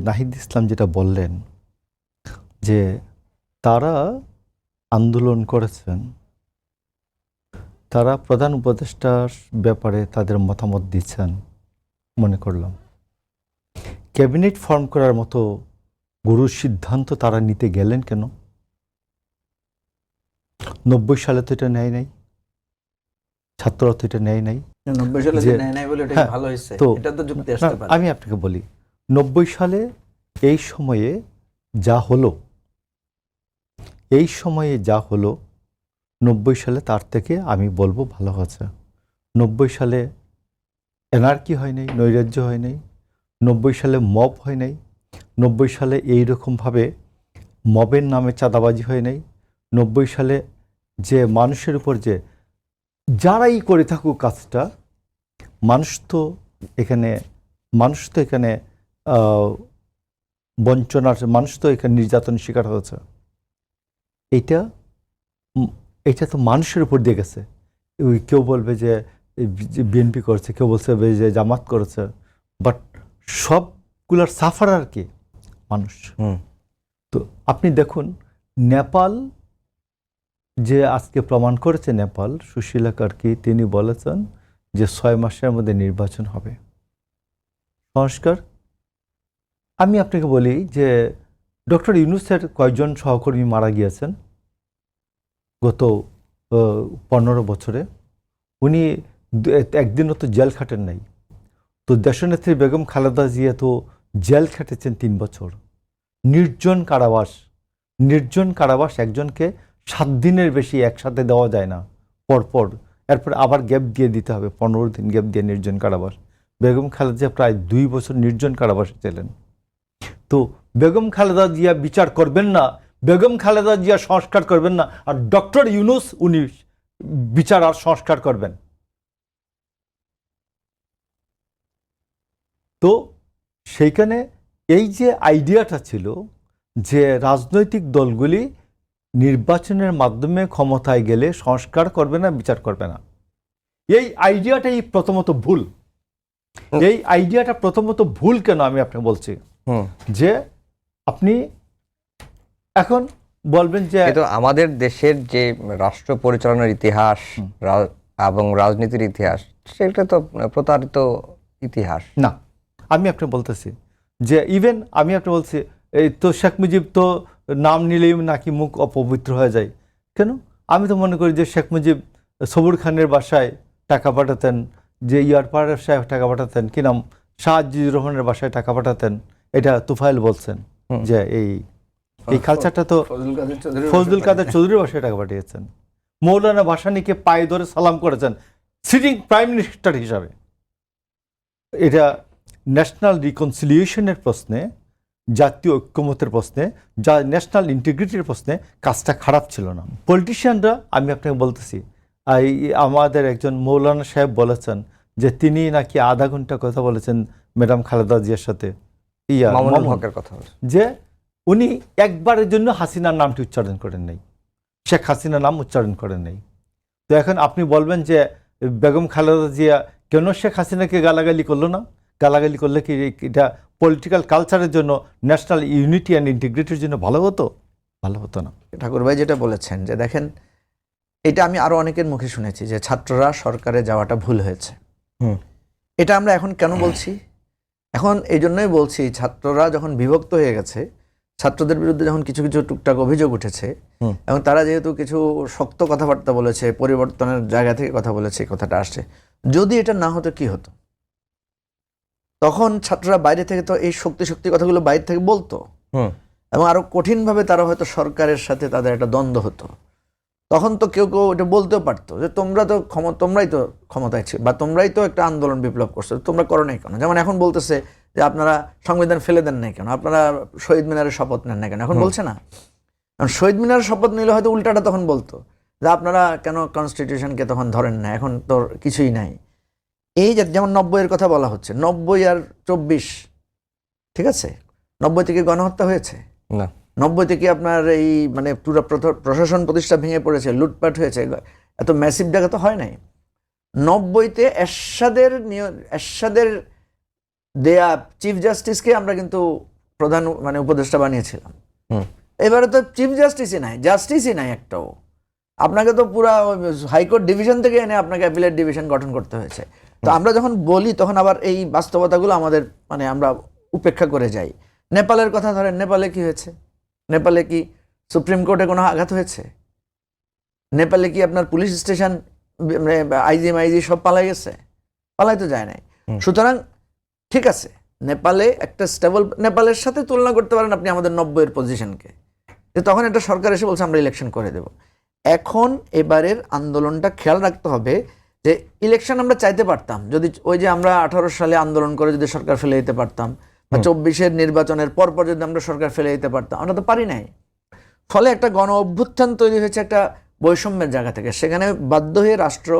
নাহিদ ইসলাম যেটা বললেন যে তারা আন্দোলন করেছেন তারা প্রধান উপদেষ্টার ব্যাপারে তাদের মতামত দিচ্ছেন মনে করলাম। ক্যাবিনেট ফর্ম করার মতো গুরুর সিদ্ধান্ত তারা নিতে গেলেন কেন? নব্বই সালে তো এটা নেয় নাই ছাত্ররা তো এটা নেয় নাই। নব্বই সালে যে- যে নেয় নাই বলে হ্যাঁ, ভালো হয়েছে তো- পারে। আমি আপনাকে বলি নব্বই সালে এই সময়ে যা হলো, এই সময়ে যা হলো, নব্বই সালে তার থেকে আমি বলব ভালো হয়েছে। নব্বই সালে এনার্কি হয় নাই, নৈরাজ্য হয় নাই, নব্বই সালে মব হয় নাই, নব্বই সালে এই রকমভাবে মবের নামে চাঁদাবাজি হয় নাই, নব্বই সালে যে মানুষের উপর যে যারাই করে থাকুক কাজটা, মানুষ তো এখানে, মানুষ তো এখানে বঞ্চনার মানুষ তো এখানে নির্যাতন শিকার হয়েছে। এইটা উম, এটা তো মানুষের উপর দিয়ে গেছে। ওই কেউ বলবে যে বিএনপি করেছে কেউ বলছে যে জামাত করেছে বাট সবগুলার সাফার আর কি মানুষ। হুম। তো আপনি দেখুন নেপাল যে আজকে প্রমাণ করেছে নেপাল সুশীলা কার্কি তিনি বলেছেন যে ছয় মাসের মধ্যে নির্বাচন হবে। সংস্কার আমি আপনাকে বলি যে ডক্টর ইউনুসের কয়েকজন সহকর্মী মারা গিয়েছেন গত পনেরো বছরে, উনি একদিনও তো জেল খাটেন নাই। তো দেশনেত্রী বেগম খালেদা জিয়া তো জেল খেটেছেন তিন বছর। নির্জন কারাবাস নির্জন কারাবাস একজনকে সাত দিনের বেশি একসাথে দেওয়া যায় না, পরপর। এরপর আবার গ্যাপ দিয়ে দিতে হবে, পনেরো দিন গ্যাপ দিয়ে নির্জন কারাবাস। বেগম খালেদা প্রায় দুই বছর নির্জন কারাবাসে ছিলেন। তো বেগম খালেদা জিয়া বিচার করবেন না, বেগম খালেদা জিয়া সংস্কার করবেন না, আর ডক্টর ইউনুস উনি বিচার আর সংস্কার করবেন। তো সেইখানে এই যে আইডিয়াটা ছিল যে রাজনৈতিক দলগুলি নির্বাচনের মাধ্যমে ক্ষমতায় গেলে সংস্কার করবে না, বিচার করবে না। এই আইডিয়াটাই প্রথমত ভুল। এই আইডিয়াটা প্রথমত ভুল কেন আমি আপনাকে বলছি? যে আপনি এখন বলবেন যে কিন্তু আমাদের দেশের যে রাষ্ট্র পরিচালনার ইতিহাস এবং রাজনীতির ইতিহাস সেটা তো প্রতারিত ইতিহাস। না আমি আপনাকে বলতেছি যে ইভেন আমি আপনাকে বলছি এই তো শেখ মুজিব তো নাম নিলেই নাকি মুখ অপবিত্র হয়ে যায়। কেন? আমি তো মনে করি যে শেখ মুজিব সবুর খানের বাসায় টাকা পাঠাতেন যে ইয়ার পাড়ার সাহেব টাকা পাঠাতেন কি নাম? শাহজির রহমানের বাসায় টাকা পাঠাতেন। এটা তুফাইল বলছেন যে এই এই কালচারটা তো ফজলুল কাদের চৌধুরী বাসায় টাকা পাঠিয়েছেন। মৌলানা ভাসানীকে পায়ে ধরে সালাম করেছেন সিটিং প্রাইম মিনিস্টার হিসাবে। এটা ন্যাশনাল রিকনসিলিয়েশনের প্রশ্নে জাতীয় ঐক্যমতের প্রশ্নে যা ন্যাশনাল ইন্টিগ্রিটির প্রশ্নে কাজটা খারাপ ছিল না। পলিটিশিয়ানরা আমি আপনাকে বলতেছি এই আমাদের একজন মৌলানা সাহেব বলেছেন যে তিনি নাকি আধা ঘণ্টা কথা বলেছেন ম্যাডাম খালেদা জিয়ার সাথে। ইয়া মামুনুল হকের কথা যে উনি একবারের জন্য হাসিনার নামটি উচ্চারণ করেন নাই। শেখ হাসিনার নাম উচ্চারণ করেন নাই। তো এখন আপনি বলবেন যে বেগম খালেদা জিয়া কেন শেখ হাসিনাকে গালাগালি করল না? গালাগালি করলে কি এটা পলিটিক্যাল কালচারের জন্য ন্যাশনাল ইউনিটি অ্যান্ড ইন্টিগ্রিটির জন্য ভালো হতো? ভালো হতো না। ঠাকুর ভাই যেটা বলেছেন যে দেখেন এটা আমি আরও অনেকের মুখে শুনেছি যে ছাত্ররা সরকারে যাওয়াটা ভুল হয়েছে। হুম। এটা আমরা এখন কেন বলছি? এখন এই জন্যই বলছি ছাত্ররা যখন বিভক্ত হয়ে গেছে ছাত্রদের বিরুদ্ধে যখন কিছু কিছু টুকটাক অভিযোগ উঠেছে এবং তারা যেহেতু কিছু শক্ত কথাবার্তা বলেছে পরিবর্তনের জায়গা থেকে কথা বলেছে এই কথাটা আসছে যদি এটা না হতো কি হতো? তখন ছাত্ররা বাইরে থেকে তো এই শক্তি শক্তি কথাগুলো বাইরে থেকে বলতো। এবং আরও কঠিনভাবে তারা হয়তো সরকারের সাথে তাদের একটা দ্বন্দ্ব হতো। তখন তো কেউ কেউ এটা বলতেও পারতো যে তোমরা তো ক্ষমতা তোমরাই তো ক্ষমতায় ছিল বা তোমরাই তো একটা আন্দোলন বিপ্লব করছ তোমরা করো নাই কেন? যেমন এখন বলতেছে যে আপনারা সংবিধান ফেলে দেন নাই কেন? আপনারা শহীদ মিনারের শপথ নেন না কেন? এখন বলছে না? কারণ শহীদ মিনারের শপথ নিলে হয়তো উল্টাটা তখন বলতো যে আপনারা কেন কনস্টিটিউশনকে তখন ধরেন না এখন তো কিছুই নাই। এই যে যেমন নব্বইয়ের কথা বলা হচ্ছে নব্বই আর চব্বিশ ঠিক আছে? নব্বই থেকে গণহত্যা হয়েছে? না। নব্বই থেকে আপনার এই মানে পুরো প্রশাসন প্রতিষ্ঠা ভেঙে পড়েছে লুটপাট হয়েছে এত ম্যাসিভ জায়গা তো হয় নাই। নব্বইতে এরশাদের নিয়- এরশাদের দেয়া চিফ জাস্টিসকে আমরা কিন্তু প্রধান মানে উপদেষ্টা বানিয়েছিলাম। এবারে তো চিফ জাস্টিসই নাই জাস্টিসই নাই একটাও। আপনাকে তো পুরা হাইকোর্ট ডিভিশন থেকে এনে আপনাকে অ্যাপিলেট ডিভিশন গঠন করতে হয়েছে। তো আমরা যখন বলি তখন আবার এই বাস্তবতাগুলো আমাদের মানে আমরা উপেক্ষা করে যাই। নেপালের কথা ধরেন নেপালে কি হয়েছে? নেপালে কি সুপ্রিম কোর্টে কোনো আঘাত হয়েছে? নেপালে কি আপনার পুলিশ স্টেশন আইজি মাইজি সব পালাই গেছে? পালাই তো যায় নাই। সুতরাং ঠিক আছে নেপালে একটা স্টেবল নেপালের সাথে তুলনা করতে পারেন আপনি আমাদের নব্বইয়ের পজিশনকে যে তখন একটা সরকার এসে বলছে আমরা ইলেকশন করে দেব। এখন এবারের আন্দোলনটা খেয়াল রাখতে হবে যে ইলেকশন আমরা চাইতে পারতাম। যদি ওই যে আমরা আঠারো সালে আন্দোলন করে যদি সরকার ফেলে দিতে পারতাম চব্বিশের নির্বাচনের পর পর যদি আমরা সরকার ফেলে দিতে পারতাম আমরা তো পারি নাই। ফলে একটা গণ অভ্যুত্থান তৈরি হয়েছে একটা বৈষম্যের জায়গা থেকে। সেখানে বাধ্য হয়ে রাষ্ট্র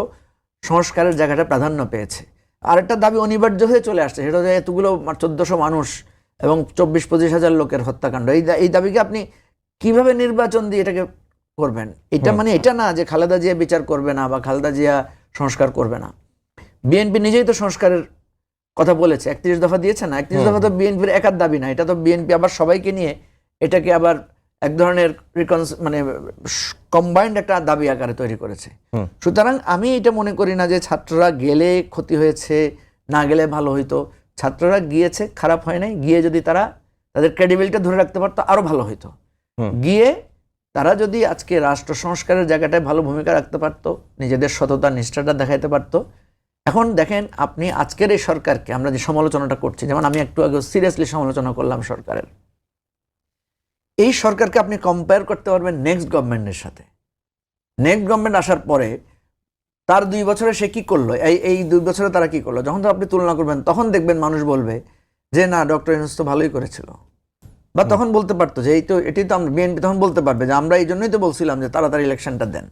সংস্কারের জায়গাটা প্রাধান্য পেয়েছে। আরেকটা দাবি অনিবার্য হয়ে চলে আসছে সেটা হচ্ছে এতগুলো চোদ্দশো মানুষ এবং চব্বিশ পঁচিশ হাজার লোকের হত্যাকাণ্ড। এই এই দাবিকে আপনি কীভাবে নির্বাচন দিয়ে এটাকে করবেন? এটা মানে এটা না যে খালেদা জিয়া বিচার করবে না বা খালেদা জিয়া সংস্কার করবে না। বিএনপি নিজেই তো সংস্কারের কথা বলেছে। একত্রিশ দফা দিয়েছে না? একত্রিশ দফা তো বিএনপির একার দাবি না। এটা তো বিএনপি আবার সবাইকে নিয়ে এটাকে আবার এক ধরনের মানে কম্বাইন্ড একটা দাবি আকারে তৈরি করেছে। সুতরাং আমি এটা মনে করি না যে ছাত্ররা গেলে ক্ষতি হয়েছে না গেলে ভালো হইতো। ছাত্ররা গিয়েছে খারাপ হয় নাই। গিয়ে যদি তারা তাদের ক্রেডিবিলিটি ধরে রাখতে পারতো আরও ভালো হইতো। গিয়ে তারা যদি আজকে রাষ্ট্র সংস্কারের জায়গাটায় ভালো ভূমিকা রাখতে পারতো নিজেদের সততা নিষ্ঠাটা দেখাইতে পারতো এখন দেখেন আপনি আজকের এই সরকারকে, আমরা যে সমালোচনাটা করছি, যেমন আমি একটু আগে সিরিয়াসলি সমালোচনা করলাম সরকারের। এই সরকারকে আপনি কম্পেয়ার করতে পারবেন নেক্সট গভর্নমেন্টের সাথে। নেক্সট গভর্নমেন্ট আসার পরে তার দুই বছরে সে কি করল? এই এই দুই বছরে তারা কি করল? যখন তো আপনি তুলনা করবেন, তখন দেখবেন মানুষ বলবে যে, না ডক্টর ইউনুস তো ভালোই করেছিল। বা তখন বলতে পারতো যে, এই তো এটি তো আমরা বিএনপি তখন বলতে পারবে যে, আমরা এই জন্যই তো বলছিলাম যে, তাড়াতাড়ি ইলেকশনটা দেন।